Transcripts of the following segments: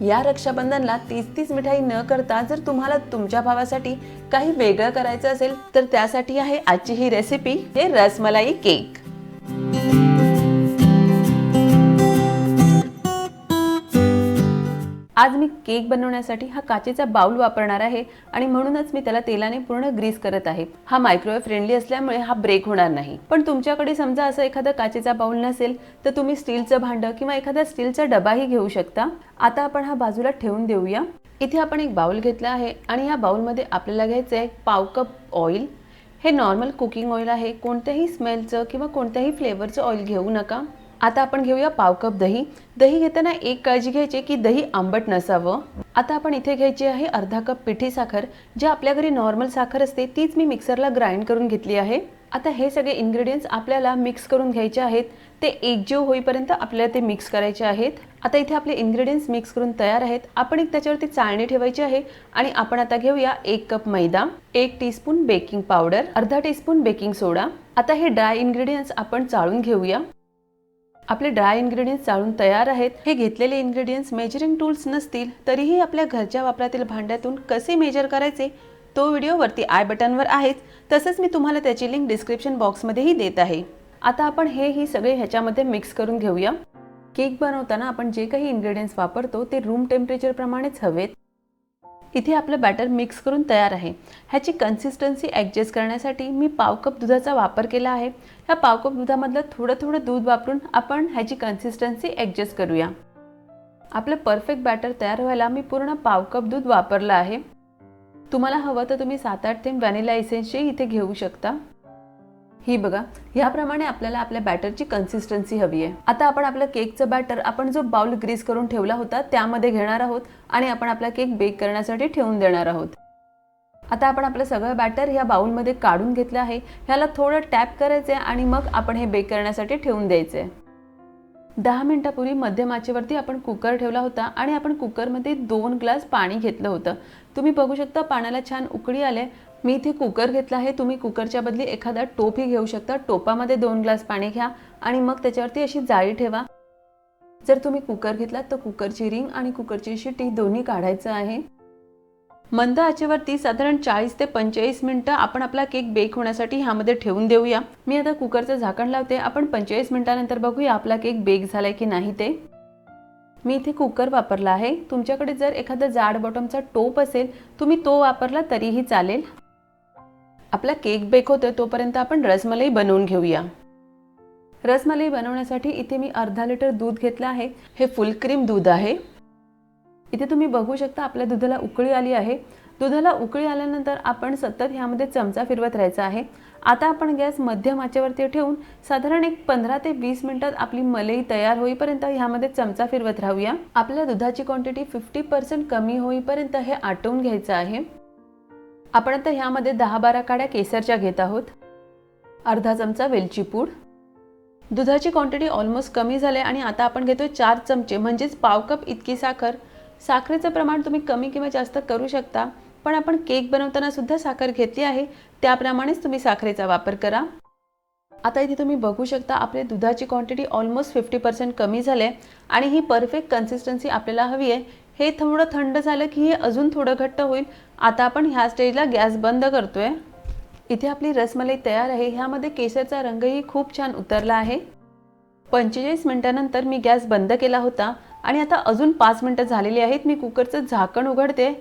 या रक्षाबंधनला तीस तीस मिठाई न करता जर तुम्हाला तुमच्या भावासाठी काही वेगळं करायचं असेल तर त्यासाठी आहे आजची ही रेसिपी हे रसमलाई केक आज मी केक बनवण्यासाठी हा काचेचा बाउल वापरणार आहे आणि म्हणूनच मी त्याला तेलाने पूर्ण ग्रीस करत आहे. हा मायक्रोवेव्ह फ्रेंडली असल्यामुळे हा ब्रेक होणार नाही. पण तुमच्याकडे समजा असं एखादा काचेचा बाउल नसेल तर तुम्ही स्टीलचं भांडं किंवा एखादा स्टीलचा डबाही घेऊ शकता. आता आपण हा बाजूला ठेवून देऊया. इथे आपण एक बाउल घेतला आहे आणि या बाउलमध्ये आपल्याला घ्यायचं आहे पाव कप ऑइल हे नॉर्मल कुकिंग ऑइल आहे. कोणत्याही स्मेलचं किंवा कोणत्याही फ्लेवरचं ऑइल घेऊ नका. आता आपण घेऊया पाव कप दही. दही घेताना एक काळजी घ्यायची की दही आंबट नसावं. आता आपण इथे घ्यायची आहे अर्धा कप पिठी साखर जी आपल्या घरी नॉर्मल साखर असते तीच मी मिक्सरला ग्राइंड करून घेतली आहे. आता हे सगळे इन्ग्रेडियंट्स आपल्याला मिक्स करून घ्यायचे आहेत. ते एकजीव होईपर्यंत आपल्याला ते मिक्स करायचे आहेत. आता इथे आपले इन्ग्रेडियंट्स मिक्स करून तयार आहेत. आपण एक त्याच्यावरती चाळणी ठेवायची आहे आणि आपण आता घेऊया एक कप मैदा एक टीस्पून बेकिंग पावडर अर्धा टीस्पून बेकिंग सोडा आता हे ड्राय इन्ग्रेडियंट्स आपण चाळून घेऊया. आपले ड्राय इन्ग्रेडियंट्स चाळून तयार आहेत. हे घेतलेले इन्ग्रेडियंट्स मेजरिंग टूल्स नसतील तरीही आपल्या घरच्या वापरातील भांड्यातून कसे मेजर करायचे? तो व्हिडिओ वरती आय बटनवर आहेच. तसंच मी तुम्हाला त्याची लिंक डिस्क्रिप्शन बॉक्समध्येही देत आहे. आता आपण हे ही सगळे ह्याच्यामध्ये मिक्स करून घेऊया. केक बनवताना आपण जे काही इन्ग्रेडियंट्स वापरतो ते रूम टेम्परेचरप्रमाणेच हवेत. इथे आपलं बॅटर मिक्स करून तयार आहे. ह्याची कन्सिस्टन्सी ॲडजस्ट करण्यासाठी मी पाव कप दुधाचा वापर केला आहे. ह्या पाव कप दुधामधलं थोडं थोडं दूध वापरून आपण ह्याची कन्सिस्टन्सी ॲडजस्ट करूया. आपलं परफेक्ट बॅटर तयार व्हायला मी पूर्ण पाव कप दूध वापरलं आहे. तुम्हाला हवं तर तुम्ही सात आठ थेंब व्हॅनिला एसेन्सचे इथे घेऊ शकता. ही बघा ह्याप्रमाणे आपल्याला आपल्या बॅटरची कन्सिस्टन्सी हवी आहे. आता आपण आपलं केकचं बॅटर आपण जो बाउल ग्रीस करून ठेवला होता त्यामध्ये घेणार आहोत आणि आपण आपला केक बेक करण्यासाठी ठेवून देणार आहोत. आता आपण आपलं सगळं बॅटर ह्या बाउलमध्ये काढून घेतलं आहे. ह्याला थोडं टॅप करायचं आहे आणि मग आपण हे बेक करण्यासाठी ठेवून द्यायचं आहे दहा मिनिटापूर्वी मध्यम आचेवरती आपण कुकर ठेवला होता आणि आपण कुकरमध्ये दोन ग्लास पाणी घेतलं होतं. तुम्ही बघू शकता पाण्याला छान उकळी आले मी इथे कुकर घेतला आहे. तुम्ही कुकरच्या बदली एखादा टोपही घेऊ शकता. टोपामध्ये दोन ग्लास पाणी घ्या आणि मग त्याच्यावरती अशी जाळी ठेवा. जर तुम्ही कुकर घेतला तर कुकरची रिंग आणि कुकरची शिटी दोन्ही काढायचं आहे. मंद आचेवरती साधारण चाळीस ते पंचेचाळीस मिनटं आपण आपला केक बेक होण्यासाठी ह्यामध्ये ठेवून देऊया. मी आता कुकरचं झाकण लावते. आपण पंचेचाळीस मिनिटानंतर बघूया आपला केक बेक झालाय की नाही ते. मी इथे कुकर वापरला आहे. तुमच्याकडे जर एखादा जाड बॉटमचा टोप असेल तुम्ही तो वापरला तरीही चालेल. आपला केक बेक होतोय तोपर्यंत आपण रसमलाई बनवून घेऊया. रसमलाई बनवण्यासाठी इथे मी अर्धा लिटर दूध घेतलं आहे. हे फुल क्रीम दूध आहे. इथे तुम्ही बघू शकता आपल्या दुधाला उकळी आली आहे. दुधाला उकळी आल्यानंतर आपण सतत ह्यामध्ये चमचा फिरवत राहायचा आहे. आता आपण गॅस मध्यम आचेवरती ठेवून साधारण एक पंधरा ते वीस मिनिटात आपली मलई तयार होईपर्यंत ह्यामध्ये चमचा फिरवत राहूया. आपल्या दुधाची क्वांटिटी फिफ्टी पर्सेंट कमी होईपर्यंत हे आटवून घ्यायचं आहे. आपण आता ह्यामध्ये दहा बारा काड्या केसरच्या घेत आहोत. अर्धा चमचा वेलची पूड. दुधाची क्वांटिटी ऑलमोस्ट कमी झाली आणि आता आपण घेतोय चार चमचे म्हणजेच पाव कप इतकी साखर. साखरेचं प्रमाण तुम्ही कमी किंवा जास्त करू शकता पण आपण केक बनवताना सुद्धा साखर घेतली आहे त्याप्रमाणेच तुम्ही साखरेचा वापर करा. आता इथे तुम्ही बघू शकता आपल्या दुधाची क्वांटिटी ऑलमोस्ट फिफ्टी पर्सेंट कमी झाली आहे आणि ही परफेक्ट कन्सिस्टन्सी आपल्याला हवी आहे. हे थोडं थंड झालं की हे अजून थोडं घट्ट होईल. आता आपण ह्या स्टेजला गॅस बंद करतोय. इथे आपली रसमलाई तयार आहे. ह्यामध्ये केसरचा रंगही खूप छान उतरला आहे. पंचेचाळीस मिनिटानंतर मी गॅस बंद केला होता. आणि आता अजून पाच मिनटं झालेली आहेत. मी कुकरचं झाकण उघडते.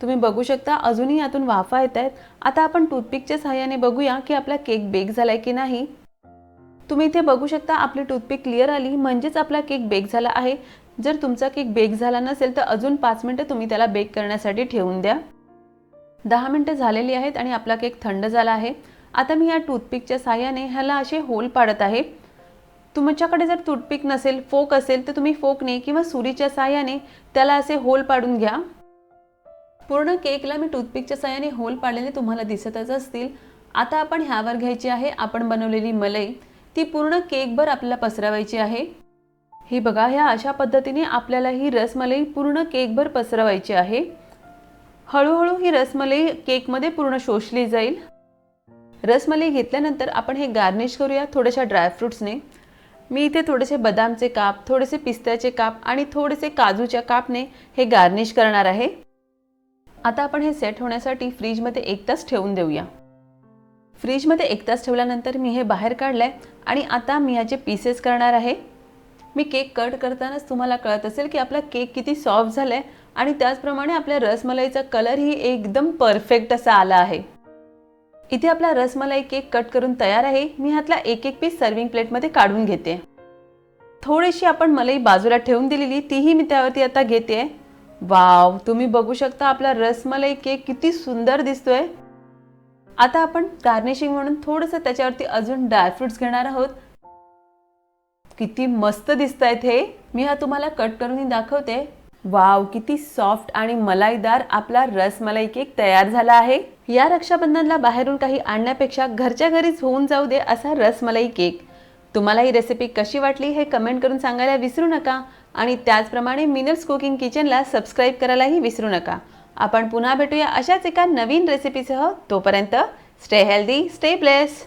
तुम्ही बघू शकता अजूनही यातून वाफा येत आहेत. आता आपण टूथपिकच्या सहाय्याने बघूया की आपला केक बेक झाला आहे की नाही. तुम्ही इथे बघू शकता आपली टूथपिक क्लिअर आली. म्हणजेच आपला केक बेक झाला आहे. जर तुमचा केक बेक झाला नसेल तर अजून पाच मिनटं तुम्ही त्याला बेक करण्यासाठी ठेवून द्या. दहा मिनटं झालेली आहेत आणि आपला केक थंड झाला आहे. आता मी या टूथपिकच्या साह्याने ह्याला असे होल पाडत आहे. तुमच्याकडे जर टूथपिक नसेल फोक असेल तर तुम्ही फोकने किंवा सुरीच्या साह्याने त्याला असे होल पाडून घ्या. पूर्ण केकला मी टूथपिकच्या साह्याने होल पाडलेले तुम्हाला दिसतच असतील. आता आपण ह्यावर घ्यायची आहे आपण बनवलेली मलई. ती पूर्ण केकभर आपल्याला पसरवायची आहे. ही बघा ह्या अशा पद्धतीने आपल्याला ही रसमलाई पूर्ण केकभर पसरवायची आहे. हळूहळू ही रसमलाई केकमध्ये पूर्ण शोषली जाईल. रसमलाई घेतल्यानंतर आपण हे गार्निश करूया थोड्याशा ड्रायफ्रुट्सने मी इथे थोडेसे बदामचे काप थोडेसे पिस्त्याचे काप आणि थोडेसे काजूच्या कापने हे गार्निश करणार आहे. आता आपण हे सेट होण्यासाठी फ्रीजमध्ये एक तास ठेवून देऊया. फ्रीजमध्ये एक तास ठेवल्यानंतर मी हे बाहेर काढलंय आणि आता मी ह्याचे पीसेस करणार आहे. मी केक कट करतानाच तुम्हाला कळत असेल की आपला केक किती सॉफ्ट झालाय आणि त्याचप्रमाणे आपल्या रसमलाईचा कलरही एकदम परफेक्ट असा आला आहे. इथे आपला रसमलाई केक कट करून तयार आहे. मी ह्यातला एक एक पीस सर्विंग प्लेटमध्ये काढून घेते. थोडीशी आपण मलाई बाजूला ठेवून दिलेली तीही मी त्यावरती आता घेते. वाव तुम्ही बघू शकता आपला रसमलाई केक किती सुंदर दिसतोय. आता आपण गार्निशिंग म्हणून थोडंसं त्याच्यावरती अजून ड्रायफ्रुट्स घेणार आहोत. किती मस्त दिसत आहेत हे. मी हा तुम्हाला कट करून दाखवते. वाव किती सॉफ्ट आणि मलाईदार आपला रसमलाई केक तयार झाला आहे. या रक्षाबंधनला बाहेरून काही आणण्यापेक्षा घरच्या घरीच होऊन जाऊ दे असा रसमलाई केक तुम्हाला ही रेसिपी कशी वाटली हे कमेंट करून सांगायला विसरू नका. आणि त्याचप्रमाणे मिनल्स कुकिंग किचनला सबस्क्राईब करायलाही विसरू नका. आपण पुन्हा भेटूया अशाच एका नवीन रेसिपीसह तोपर्यंत स्टे हेल्दी स्टे ब्लेस